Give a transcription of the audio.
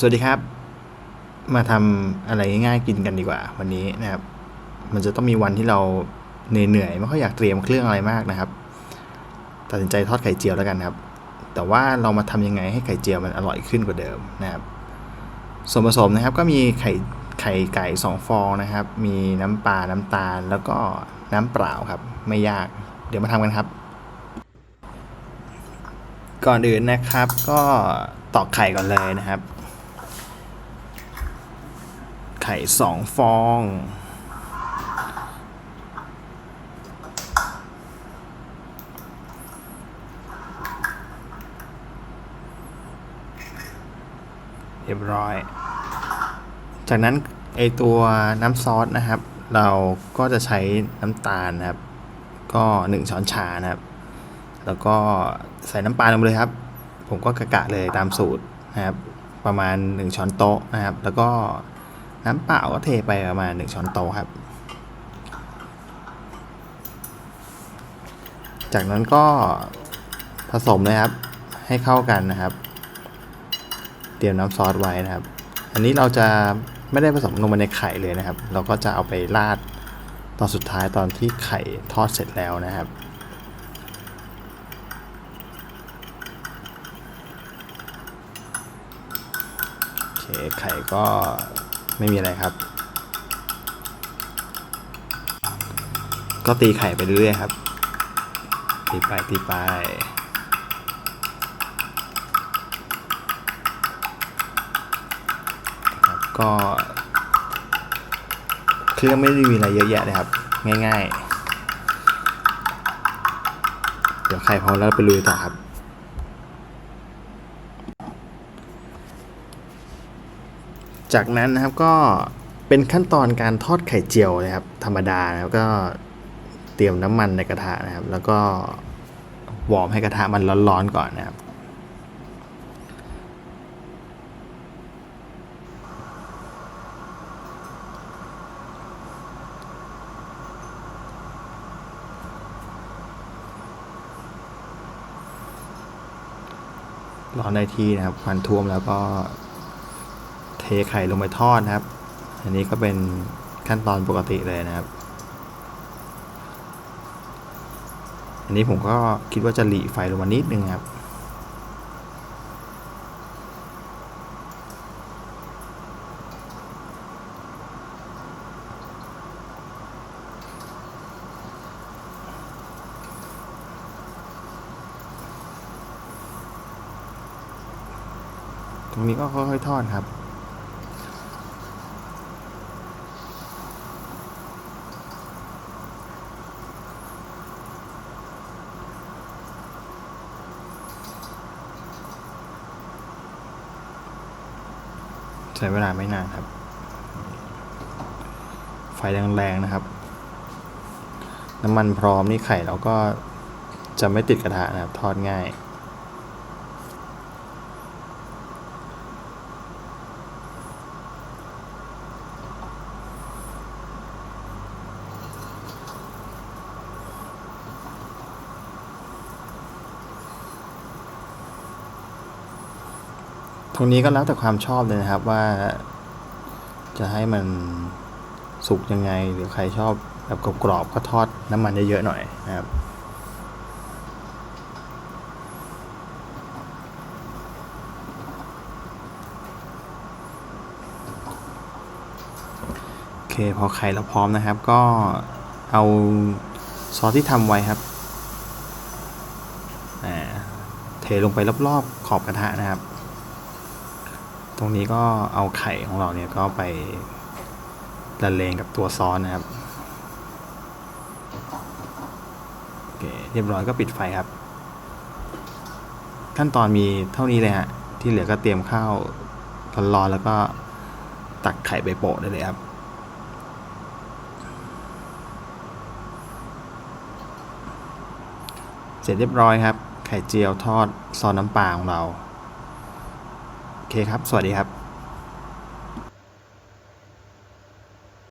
สวัสดีครับ มาทำอะไรง่ายๆกินกันดีกว่า วันนี้นะครับ มันจะต้องมีวันที่เราเหนื่อยๆไม่ค่อยอยากเตรียมเครื่องอะไรมากนะครับ ตัดสินใจทอดไข่เจียวแล้วกันครับ แต่ว่าเรามาทำยังไงให้ไข่เจียวมันอร่อยขึ้นกว่าเดิมนะครับ ส่วนผสมนะครับก็มีไข่ไข่ไก่สองฟองนะครับ มีน้ำปลาน้ำตาล แล้วก็น้ำเปล่าครับ ไม่ยาก เดี๋ยวมาทำกันครับ ก่อนอื่นนะครับ ก็ตอกไข่ก่อนเลยนะครับ ไข่สองฟอง เรียบร้อย จากนั้นไอตัวน้ำซอสนะครับ เราก็จะใช้น้ำตาลนะครับ ก็ 1 ช้อนชานะครับ แล้วก็ใส่น้ำปลาลงไปเลยครับ ผมก็กะกะเลยตามสูตรนะครับ ประมาณ 1 ช้อนโต๊ะนะครับ แล้วก็ น้ำเปล่าก็เทไปประมาณ 1 ช้อนโต๊ะครับ จากนั้นก็ผสมเลยครับ ให้เข้ากันนะครับ เตรียมน้ำซอสไว้นะครับ อันนี้เราจะไม่ได้ผสมลงมาในไข่เลยนะครับ เราก็จะเอาไปราดตอนสุดท้ายตอนที่ไข่ทอดเสร็จแล้วนะครับโอเคไข่ก็ ไม่มีอะไรครับ ก็ตีไข่ไปเรื่อยๆครับ ตีไปตีไปครับก็เครื่องไม่ได้มีอะไรเยอะแยะเลยครับ ง่ายๆ เดี๋ยวไข่พร้อมแล้วไปลุยต่อครับ จากนั้นนะครับก็เป็นขั้นตอนการทอดไข่เจียวนะครับ ธรรมดานะครับก็เตรียมน้ำมันในกระทะนะครับ แล้วก็วอร์มให้กระทะมันร้อนๆก่อนนะครับ ร้อนได้ที่นะครับควันท่วมแล้วก็ ไข่ลงไปทอดนะครับ อันนี้ก็เป็นขั้นตอนปกติเลยนะครับ อันนี้ผมก็คิดว่าจะหลีไฟลงมานิดนึงครับตรงนี้ก็ค่อยๆทอดครับ ใช้เวลาไม่นานครับ ไฟแรงๆนะครับ น้ำมันพร้อมนี่ไข่เราก็จะไม่ติดกระทะนะครับ ทอดง่าย ตรงนี้ก็แล้วแต่ความชอบเลยนะครับว่า จะให้มันสุกยังไง หรือใครชอบแบบกรอบๆก็ทอดน้ำมันเยอะๆหน่อยนะครับโอเคพอไข่เราพร้อมนะครับ ก็เอาซอสที่ทำไว้ครับอ่าเทลงไปรอบๆขอบกระทะนะครับ ตรงนี้ก็เอาไข่ของเราเนี่ยก็ไปละเลงกับตัวซอสนะครับโอเคเรียบร้อยก็ปิดไฟครับ ขั้นตอนมีเท่านี้เลยฮะที่เหลือก็เตรียมข้าวร้อนๆแล้วก็ตักไข่ไปโปะได้เลยครับเสร็จเรียบร้อยครับ ไข่เจียวทอดซอสน้ำปลาของเรา เคครับ สวัสดีครับ